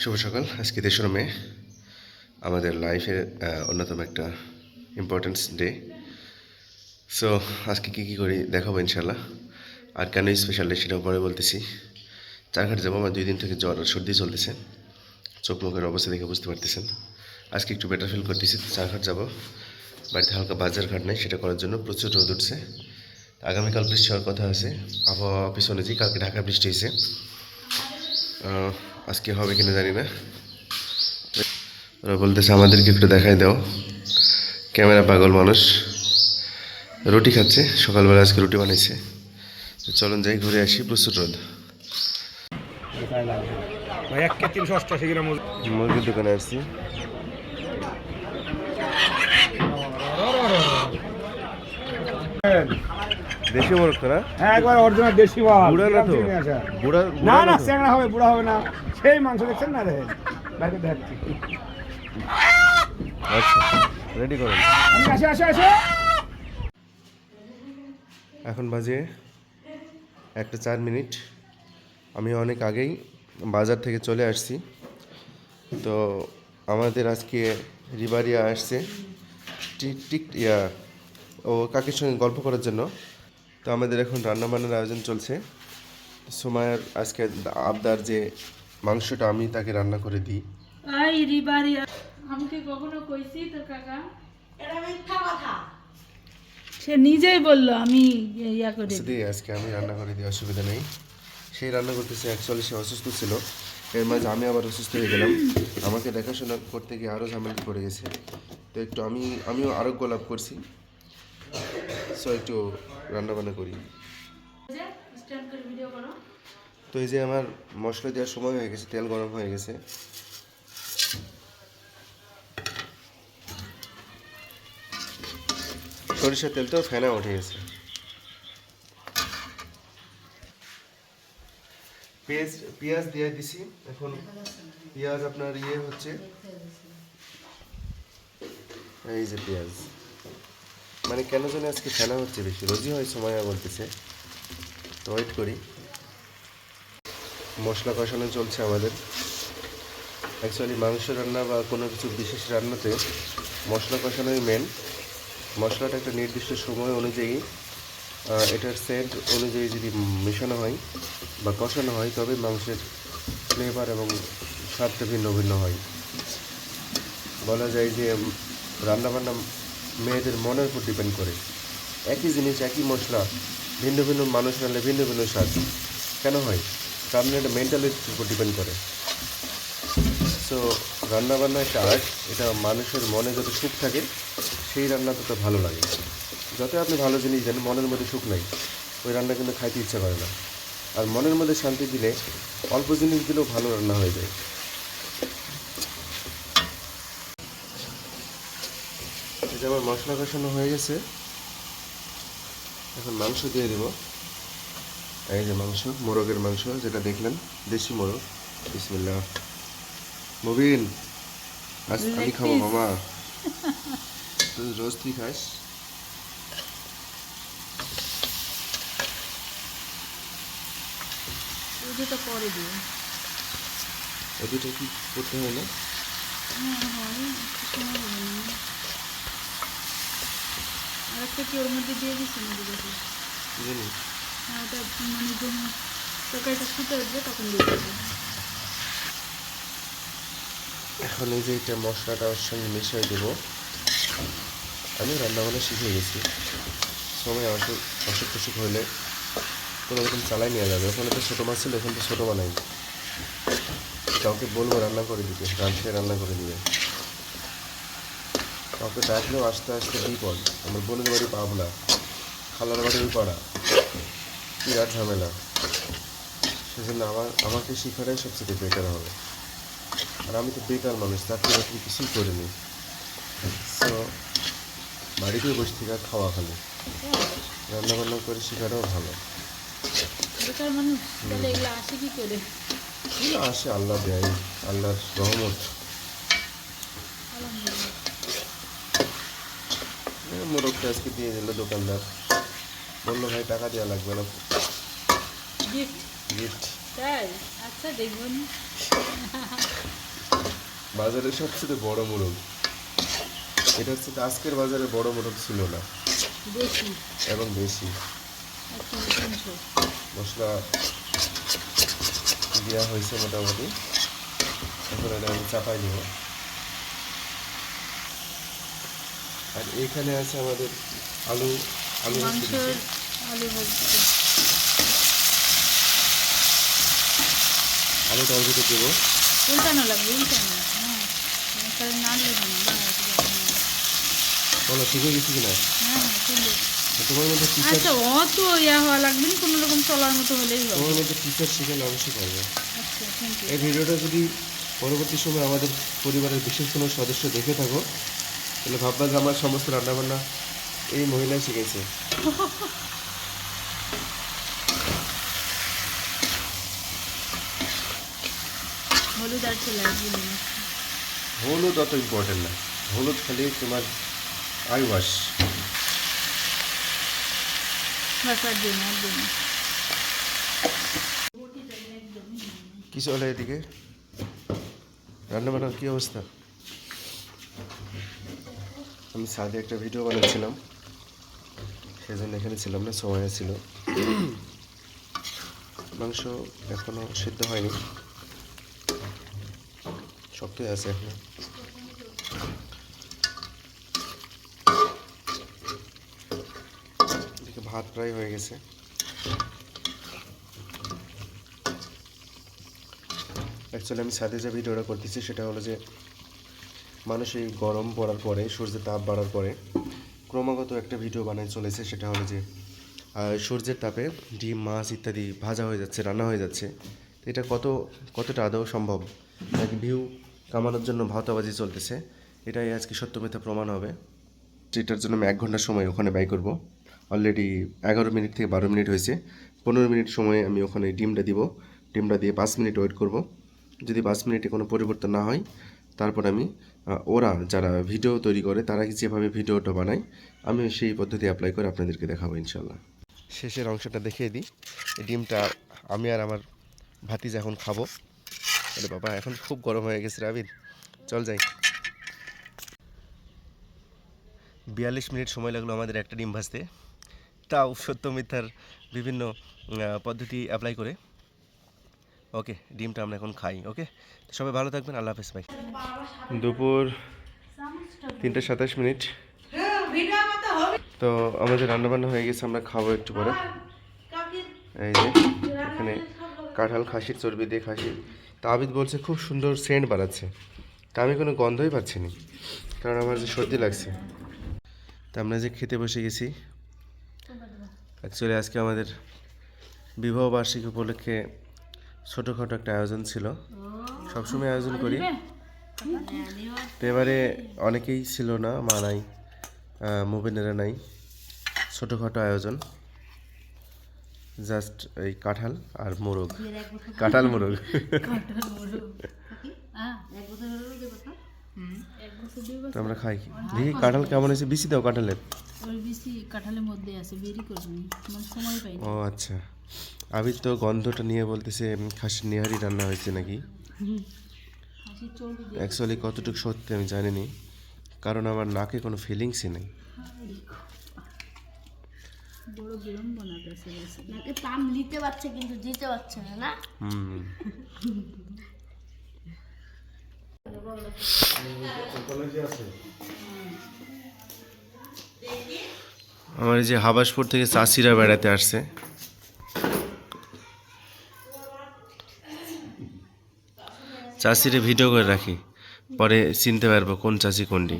শুভ সকাল। আজকে তেসরা মে আমাদের লাইফের অন্যতম একটা ইম্পর্টেন্স ডে সো আজকে কী কী করি দেখাবো ইনশাল্লাহ আর কেন স্পেশাল ডে সেটাও পরে বলতেছি। চারঘাট যাব, আমার দুই দিন থেকে জ্বর আর সর্দি চলতেছে। চোখ মুখের অবস্থা দেখে বুঝতে পারতেছেন। আজকে একটু বেটার ফিল করতেছি, চারঘাট যাব। বাড়িতে হালকা বাজার ঘাট নেই, সেটা করার জন্য প্রচুর রোদ উঠছে। আগামীকাল বৃষ্টি হওয়ার কথা আছে। আবহাওয়া অফিস অনুযায়ী কালকে ঢাকা বৃষ্টি হয়েছে আজকে হবে কিনা জানি না। ওরা বলতেছে আমাদেরকে একটু দেখাই দাও। ক্যামেরা পাগল মানুষ। রুটি খাচ্ছে। সকালবেলা আজকে রুটি বানিয়েছে চলুন যাই ঘুরে আসি প্রচুর রোদ। মুরগির দোকানে আসছি। দেশি মোরগ তো না? হ্যাঁ একবার অরিজিনাল দেশি মাল বুড়া না তো? বুড়া না না তো? হবে বুড়া হবে না। সেই মাংস দেখছেন না দেখেন বাইরে দেখাচ্ছি আচ্ছা রেডি করুন আমি আসে আসে আসে। এখন বাজে একটা চার মিনিট। আমি অনেক আগেই বাজার থেকে চলে আসছি। তো আমাদের আজকে রিবারিয়া আসছে। টিক টিক ইয়া ও কাকের সঙ্গে গল্প করার জন্য। তো আমাদের এখন রান্নাবান্নার আয়োজন চলছে। সময়ের আজকে আবদার যে মাংসটা আমি তাকে রান্না করে দিই। আই রিবারি আমি কখনো কইছি তোর কাকা? সে নিজেই বলল আমি ইয়া করে আজকে আমি রান্না করে দিই অসুবিধা নেই। সেই রান্না করতেছে অ্যাকচুয়ালি সে অসুস্থ ছিল। এর মাঝে আমি আবার অসুস্থ হয়ে গেলাম। আমাকে দেখাশোনা করতে গিয়ে আরও ঝামেলা পড়ে গেছে। তো একটু আমি আমিও আরোগ্য লাভ করছি। সো একটু রান্না বান্না করি। তো এই যে আমার মশলা দেওয়ার সময় হয়ে গেছে তেল গরম হয়ে গেছে। সরিষার তেলটাও ফেনা উঠে গেছে। পেঁয়াজ পেঁয়াজ দিয়ে দিছি। এখন পেঁয়াজ আপনার ইয়ে হচ্ছে। এই যে পেঁয়াজ। মানে কেন যেন আজকে ফেনা হচ্ছে বেশি। রোজই হয় সময় বলতেছে। তো ওয়েট করি। মশলা কষানো চলছে আমাদের। অ্যাকচুয়ালি মাংস রান্না বা কোনো কিছু বিশেষ রান্নাতে মশলা কষানোই মেন মশলাটা একটা নির্দিষ্ট সময় অনুযায়ী এটার সেন্ট অনুযায়ী যদি মেশানো হয় বা কষানো হয়, তবে মাংসের ফ্লেভার এবং স্বাদটা ভিন্ন ভিন্ন হয়। বলা যায় যে রান্নাবান্না মেয়েদের মনের উপর ডিপেন্ড করে। একই জিনিস, একই মশলা, ভিন্ন ভিন্ন মানুষ রান্নালে ভিন্ন ভিন্ন স্বাদ। কেন হয়? কারণ এটা মেন্টালিটির উপর ডিপেন্ড করে। সো রান্নাবান্না একটা আর্ট এটা মানুষের মনে যত সুখ থাকে, সেই রান্না তত ভালো লাগে। যত আপনি ভালো জিনিস দেন, মনের মধ্যে সুখ নাই। ওই রান্না কিন্তু খাইতে ইচ্ছা করে না। আর মনের মধ্যে শান্তি দিলে অল্প জিনিস দিলেও ভালো রান্না হয়ে যায়। যে আমার মশলা কষানো হয়ে গেছে। এখন মাংস দিয়ে দেব। এই যে মাংস মোরগের মাংস যেটা দেখলেন দেশি মোরগ। বিসমিল্লাহ। মুবিন আজ আমি খাব মামা। তুই রোজ তুই খাস? দুটো কি করতে হয় না? আর একটা কি ওর মধ্যে দিয়ে দিচ্ছি না কি হ্যাঁ ওটা মানে তরকারিটা ফুটে উঠবে তখন দিয়ে এখন এই যে এটা মশলাটা ওর সঙ্গে মিশিয়ে দেবো। আমি রান্নাবান্না শিখে গেছি। সময় অসুখ অসুখ টসুখ হলে কোনো রকম চালাই নেওয়া যাবে ওখানে তো ছোটো মাছ ছিল এখন তো ছোটো বানাই। কাউকে বলব রান্না করে দিতে। রাঁধতে রান্না করে দিবে। কাউকে ডাকলেও আস্তে আস্তে বিপদ। আমার বোনের বাড়ি পাবলা খালার বাড়ি ওই পাড়া। বিরাট ঝামেলা। সেজন্য আমার আমাকে শিখাটাই সবচেয়ে বেটার হবে। আর আমি তো বেকার মানুষ চাকরি বাকরি কিছুই করিনি। সো বাড়িতেই বসে থেকে খাওয়া খালি রান্না বান্না করে শেখাটাও ভালো। বেকার আসে আল্লাহ দেয় আল্লাহর রহমত আলহামদুলিল্লাহ এই মোরগটা আজকে দিয়ে দিল দোকানদার। বলল ভাই টাকা দেওয়া লাগবে না। গিফট তাই? আচ্ছা বাজারের সবচেয়ে বড় মোরগ এটা হচ্ছে আজকের বাজারে বড় মোরগ ছিল না। বেশি। এবং বেশি। তিনশো। মশলা দেওয়া হয়েছে মোটামুটি। এখন এটা আমি চাপাই দিব আর এইখানে আছে আমাদের আলু আলু আলু আলুটা অল্প করে দেবো। উল্টানো লাগবে উল্টানো। হ্যাঁ বলো ঠিক হয়ে গেছি কিনা? হ্যাঁ হ্যাঁ সুন্দর তোমার মধ্যে আচ্ছা অত ইয়া হওয়া লাগবে না কোনো রকম চলার মতো হলেই হবে। তোমার মধ্যে টিচার অবশ্যই পারবে আচ্ছা এই ভিডিওটা যদি পরবর্তী সময় আমাদের পরিবারের বিশেষ কোনো সদস্য দেখে থাকো তাহলে ভাববা যে আমার সমস্ত রান্নাবান্না এই মহিলাই শিখেছে। হলুদ আর চলে আসবে হলুদ অত ইম্পর্টেন্ট না। হলুদ খালি তোমার আই ওয়াশ কি কিছু এদিকে? রান্নাবান্নার কী অবস্থা? আমি সাদে একটা ভিডিও বানাচ্ছিলাম। সেজন্য এখানে ছিলাম না, সময় ছিল। মাংস এখনও সিদ্ধ হয়নি। শক্তই আছে এখনও। ভাত প্রায় হয়ে গেছে। অ্যাকচুয়ালি আমি সাথে যে ভিডিওটা করতেছি, সেটা হলো যে মানুষ এই গরম পড়ার পরে, সূর্যের তাপ বাড়ার পরে ক্রমাগত একটা ভিডিও বানায় চলেছে, সেটা হলো যে সূর্যের তাপে ডিম, মাছ ইত্যাদি ভাজা হয়ে যাচ্ছে, রান্না হয়ে যাচ্ছে। এটা কত, কতটা আদৌ সম্ভব? নাকি ভিউ কামানোর জন্য ভাতাবাজি চলতেছে? এটাই আজকে সত্যমিথ্যা প্রমাণ হবে। এটার জন্য আমি এক ঘণ্টা সময় ওখানে ব্যয় করব। অলরেডি এগারো মিনিট থেকে বারো মিনিট হয়েছে। পনেরো মিনিট সময় আমি ওখানে ডিমটা দিব। ডিমটা দিয়ে পাঁচ মিনিট ওয়েট করব। যদি পাঁচ মিনিটে কোনো পরিবর্তন না হয়, তারপর আমি ওরা যারা ভিডিও তৈরি করে, তারা যেভাবে ভিডিওটা বানায়, আমি সেই পদ্ধতি অ্যাপ্লাই করে আপনাদেরকে দেখাবো ইনশাল্লাহ শেষের অংশটা দেখিয়ে দিই। ডিমটা আমি আর আমার ভাতিজা এখন খাব। আরে বাবা, এখন খুব গরম হয়ে গেছে রাবিন। চল যাই। বিয়াল্লিশ মিনিট সময় লাগল আমাদের একটা ডিম ভাজতে। তাও সত্য মিথ্যার বিভিন্ন পদ্ধতি অ্যাপ্লাই করে। ওকে, ডিমটা আমরা এখন খাই, ওকে? সবাই ভালো থাকবেন, আল্লাহ হাফেজ ভাই দুপুর তিনটে সাতাশ মিনিট। তো আমাদের রান্নাবান্না হয়ে গেছে, আমরা খাব একটু পরে। এই যে, এখানে কাঁঠাল খাসির চর্বি দিয়ে খাসি তা আবিদ বলছে, খুব সুন্দর সেন্ট বাড়াচ্ছে তা আমি কোনো গন্ধই পাচ্ছি না, কারণ আমার যে সর্দি লাগছে। তা আমরা যে খেতে বসে গেছি অ্যাকচুয়ালি আজকে আমাদের বিবাহ বার্ষিকী উপলক্ষে ছোটোখাটো একটা আয়োজন ছিল। সবসময় আয়োজন করি। তো এবারে অনেকেই ছিল না মা নাই মুবিনেরা নাই। ছোটোখাটো আয়োজন। জাস্ট এই কাঁঠাল আর মোরগ। কাঁঠাল মোরগ। আমরা খাই। দেখি কাঁঠাল কেমন হয়েছে। বেশি দাও কাঁঠালের। ওর বেশি কাঁঠালের মধ্যে আছে। বেরি করবি সময় পাই ও আচ্ছা। আবির তো গন্ধটা নিয়ে বলতেছে খাসির নিহারি রান্না হয়েছে নাকি? অ্যাকচুয়ালি কতটুকু সত্যি আমি জানি নি কারণ আমার নাকে কোনো ফিলিংসই নেই। বড় গরম বানাতে নাকি পাম নিতে পারছে কিন্তু দিতে পারছে না না? হুম। আমার এই যে হাবাসপুর থেকে চাষিরা বেড়াতে আসছে। চাষিরে ভিডিও করে রাখি। পরে চিনতে পারব কোন চাষি কোনটি।